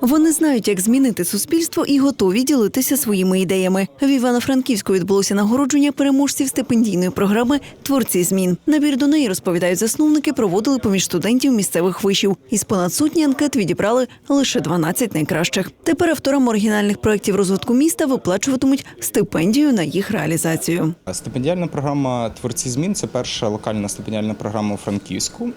Вони знають, як змінити суспільство і готові ділитися своїми ідеями. В Івано-Франківську відбулося нагородження переможців стипендійної програми Творці змін. Набір до неї розповідають засновники, проводили поміж студентів місцевих вишів. Із понад сотні анкет відібрали лише 12 найкращих. Тепер авторам оригінальних проєктів розвитку міста виплачуватимуть стипендію на їх реалізацію. Стипендіальна програма Творці змін це перша локальна стипендіальна програма у Франківську.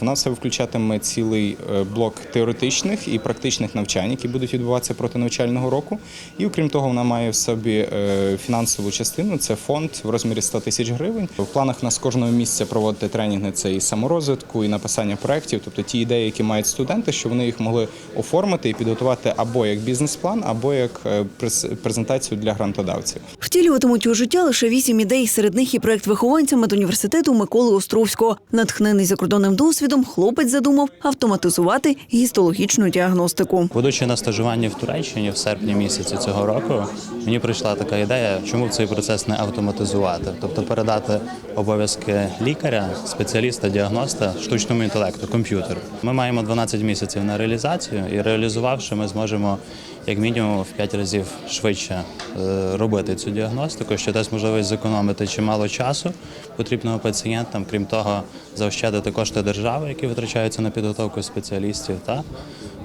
Вона все включатиме цілий е, блок теоретичних і практичних навчань, які будуть відбуватися проти навчального року. І окрім того, вона має в собі е, фінансову частину. Це фонд в розмірі 100 тисяч гривень. В планах нас кожного місяця проводити тренінги це і саморозвитку, і написання проєктів, тобто ті ідеї, які мають студенти, щоб вони їх могли оформити і підготувати або як бізнес-план, або як е, през- презентацію для грантодавців. Втілюватимуть у життя лише вісім ідей. Серед них і проект вихованця медуніверситету Миколи Островського. Натхнений закордонним досвідом, хлопець задумав автоматизувати гістологічну діагностику. Будучи на стажуванні в Туреччині в серпні місяці цього року, мені прийшла така ідея, чому цей процес не автоматизувати, тобто передати обов'язки лікаря, спеціаліста, діагноста, штучному інтелекту, комп'ютеру. Ми маємо 12 місяців на реалізацію, і реалізувавши, ми зможемо як мінімум в 5 разів швидше е, робити цю діагностику, що дасть можливість зекономити чимало часу потрібного пацієнтам, крім того, заощадити кошти держави, які витрачаються на підготовку спеціалістів, та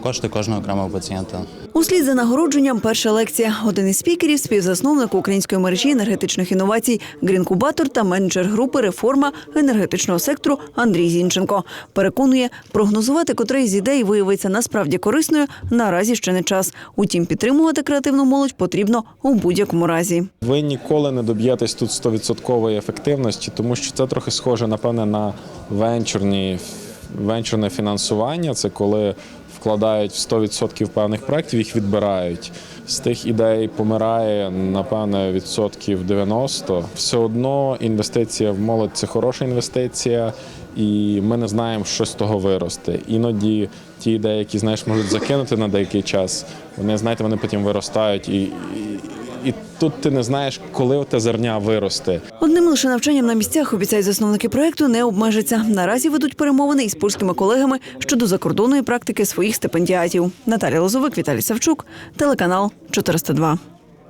кошти кожного окремого пацієнта. Услід за нагородженням перша лекція. Один із спікерів, співзасновник української мережі енергетичних інновацій Грінкубатор та менеджер групи реформа енергетичного сектору Андрій Зінченко. Переконує, прогнозувати котрий з ідей виявиться насправді корисною наразі ще не час. Утім, підтримувати креативну молодь потрібно у будь-якому разі. Ви ніколи не доб'єтесь тут 100% ефективності, тому що це трохи схоже, напевне, на венчурні, венчурне фінансування. Це коли вкладають в 100% певних проєктів, їх відбирають. З тих ідей помирає, напевне, відсотків 90. Все одно інвестиція в молодь це хороша інвестиція, і ми не знаємо, що з того виросте. Іноді ті ідеї, які знаєш, можуть закинути на деякий час, вони знаєте, вони потім виростають і. І тут ти не знаєш, коли те зерня виросте. Одним лише навчанням на місцях обіцяють засновники проекту не обмежаться. Наразі ведуть перемовини із польськими колегами щодо закордонної практики своїх стипендіатів. Наталя Лозовик, Віталій Савчук, телеканал 402.